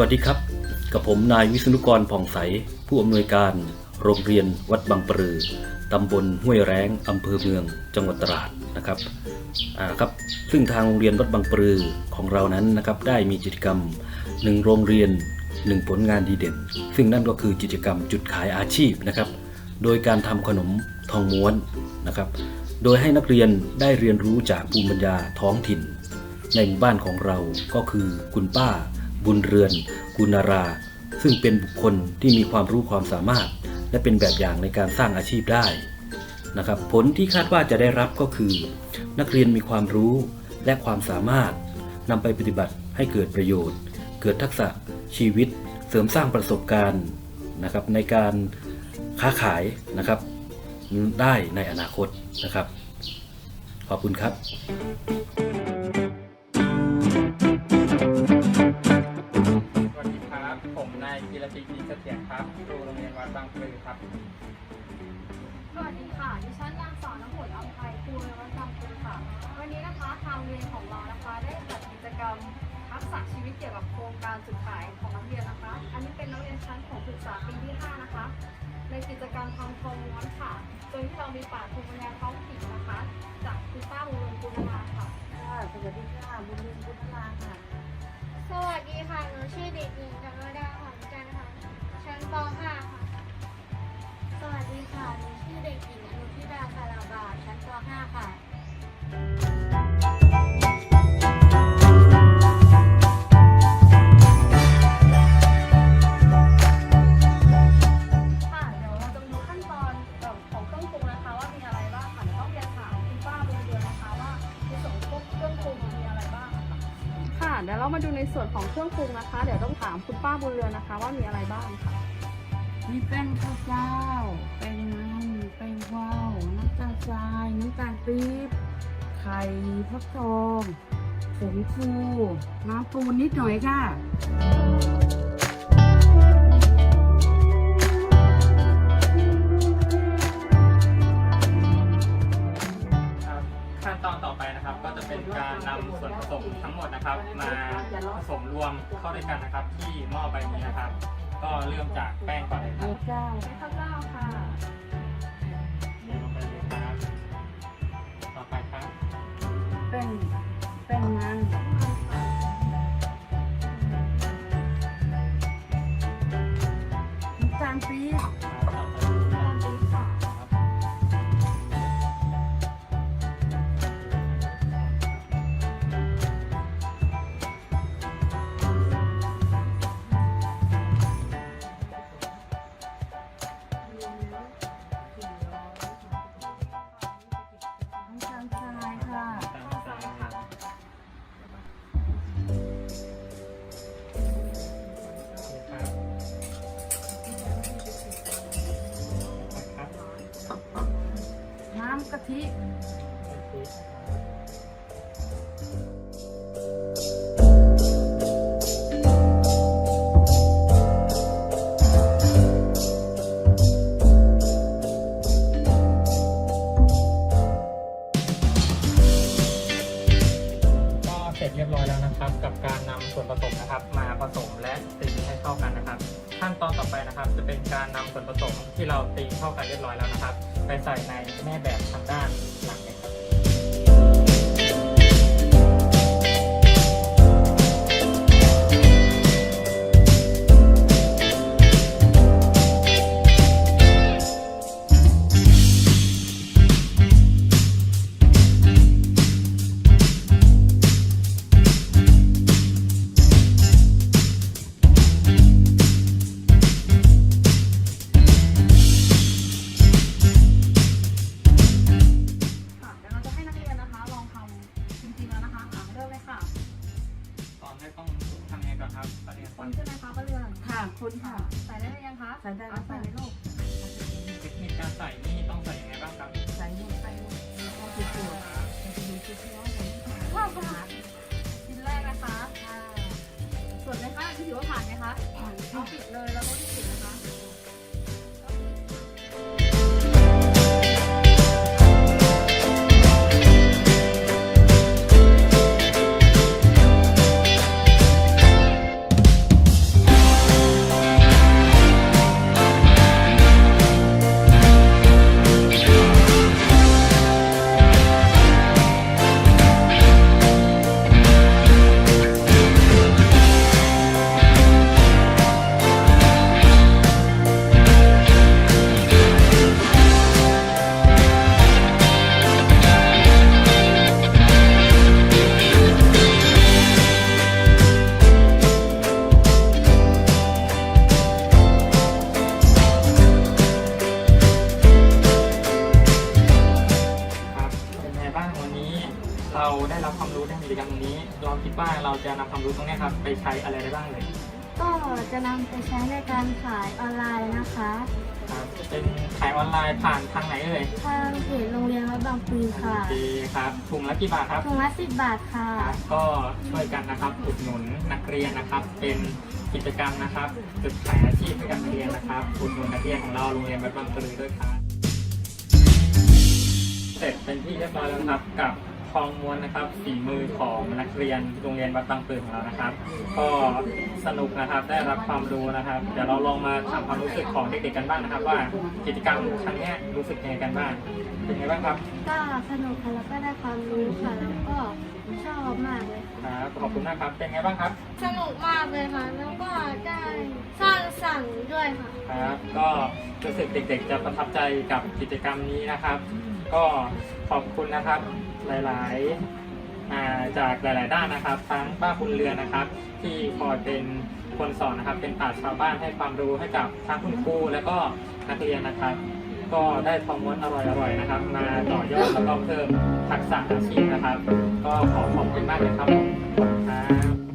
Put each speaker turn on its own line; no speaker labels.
วัสดีครับ กับผมนายวิษณุกรผ่องใส ผู้อำนวยการ โรงเรียนวัดบางปรือตำบลห้วยแร้งอำเภอเมือง จังหวัดตราดนะครับอ่าครับ ซึ่งทางโรงเรียนวัดบางปรือของเรานั้นนะครับได้มีกิจกรรมหนึ่งโรงเรียนหนึ่งผลงานดีเด่น ซึ่งนั่นก็คือกิจกรรมจุดขายอาชีพนะครับ โดยการทำขนมทองม้วนนะครับ โดยให้นักเรียนได้เรียนรู้จากภูมิปัญญาท้องถิ่น ในหมู่บ้านของเราก็คือคุณป้า บุญเรือน กุณารา ซึ่งเป็นบุคคลที่มีความรู้ความสามารถ และเป็นแบบอย่างในการสร้างอาชีพได้นะครับผลที่คาดว่าจะได้รับก็คือ นักเรียนมีความรู้และความสามารถนำไปปฏิบัติให้เกิดประโยชน์ เกิดทักษะชีวิต เสริมสร้างประสบการณ์นะครับในการค้าขายนะครับได้ในอนาคตนะครับ ขอบคุณครับ
ผมนายกีรติดีเสถียรครับครูโรงเรียนวัดบางปลือครับ
สวัสดีค่ะ ดิฉันนางสาวน้ำฝนอัมภัยครูในวัดจำปีค่ะ วันนี้นะคะทางโรงเรียนของเรานะคะ ได้จัดกิจกรรมทักษะชีวิตเกี่ยวกับโครงการจุดขายของนักเรียนนะคะ อันนี้เป็นนักเรียนชั้นของศึกษาปีที่ 5 นะคะ ในกิจกรรมทำทองม้วนค่ะโดยที่เรามีป่าภูมิปัญญาท้องถิ่นนะคะ จากคุณป้าบุญเรือนกุลมาค่ะ
ค่ะสวัสดีค่ะบุญเรือนบุญลาค่ะ
สวัสดีค่ะ หนูชื่อเด็กหญิงก ชั้นป .5 ค่ะ สวัสดีค่ะ หนูชื่อเด็กหญิงอนุทิดาคาราบาชั้นป .5 ค่ะ
เดี๋ยวเรามาดูในส่วนของเครื่องปรุงนะคะ เดี๋ยวต้องถามคุณป้าบุญเรือนนะคะ ว่ามีอะไรบ้างค่ะ
มีแป้งข้าวเจ้าแป้งมันแป้งว้าวน้ำตาลทรายน้ำตาลปี๊บไข่ฟักทองผงฟูน้ำปูนนิดหน่อยค่ะ
ตอนต่อไปนะครับ ก็จะเป็นการนำส่วนผสมทั้งหมดนะครับ มาผสมรวมเข้าด้วยกันนะครับ ที่หม้อใบนี้นะครับ ก็เริ่มจากแป้งก่อนเลยครับ
ข้าวเจ้า
ใช้ข้าวเจ้าค่ะำ
กะทิ ส่วนผสมที่เราตีเข้ากันเรียบ
ร้อยแล้วนะครับ
ไปใส่ใน
แม่แบบทาง
ด้านหลัง ค่ะคุณค่ะ ใส่ได้
ไหมยัง
คะใส่ได้แล้วใส่ในโลกเทคนิคการใส่นี่ต้องใส่ยังไงบ้างครับใส่ใส่หมดมีข้าสุดข้อค่ะชิ้นแรกนะคะ ส่วนไหนคะที่ถือว่าผ่านไหมคะเอาปิดเลยแล้วก็ที่ปิดนะคะ รับความรู้ในกิจกรรมตรงนี้ เราคิดว่าเราจะนำความรู้ตรงเนี้ยครับไปใช้อะไรได้บ้างเลย
ก็จะนำไปใช้ในการขายออนไลน์นะคะ
ครับเป็นขายออนไลน์ผ่านทางไหนเอ่ย
ทางเพจโรงเรียนวัดบางปีค่ะ
โอเคครับถุงละกี่บาทครับ
ถุงละสิบบาทค่ะ
ครับก็ช่วยกันนะครับอุดหนุนนักเรียนนะครับ เป็นกิจกรรมนะครับจุดขายอาชีพให้กับนักเรียนนะครับอุดหนุนนักเรียนของเราโรงเรียนวัดบางปรือด้วยครับเสร็จเป็นที่เรียบร้อยแล้วนะครับกับ ทองม้วนนะครับฝีมือของนักเรียนโรงเรียนวัดบางปรือของเรานะครับ ก็สนุกนะครับได้รับความรู้นะครับ เดี๋ยวเราลองมาถามความรู้สึกของเด็กๆกันบ้างนะครับ ว่ากิจกรรมครั้งเนี้ยรู้สึกยังไงกันบ้างเป็นไงบ้างครับ
ก็สนุกค่ะแล้วก็ได้ความรู้ค่ะแล้วก็ชอบมากเลย
ครับขอบคุณมากครับเป็นไงบ้างครับ
สนุกมากเลยค่ะแล้วก็ได้สร้างสรรค์ด้วยค่ะ
ครับ ก็รู้สึกเด็กๆ จะประทับใจกับกิจกรรมนี้นะครับ ก็ขอบคุณนะครับหลายๆาจากหลาย ๆ ด้านนะครับ ทั้งป้าบุญเรือนนะครับ ที่คอยเป็นคนสอนนะครับ เป็นปราชญ์ชาวบ้านให้ความรู้ให้กับทั้งคุณครูและก็นักเรียนนะครับ ก็ได้ทองม้วนอร่อย ๆ นะครับ มาต่อยอดแล้วก็เพิ่มทักษะอาชีพนะครับ ก็ขอขอบคุณมากเลยครับขอบคุณครับ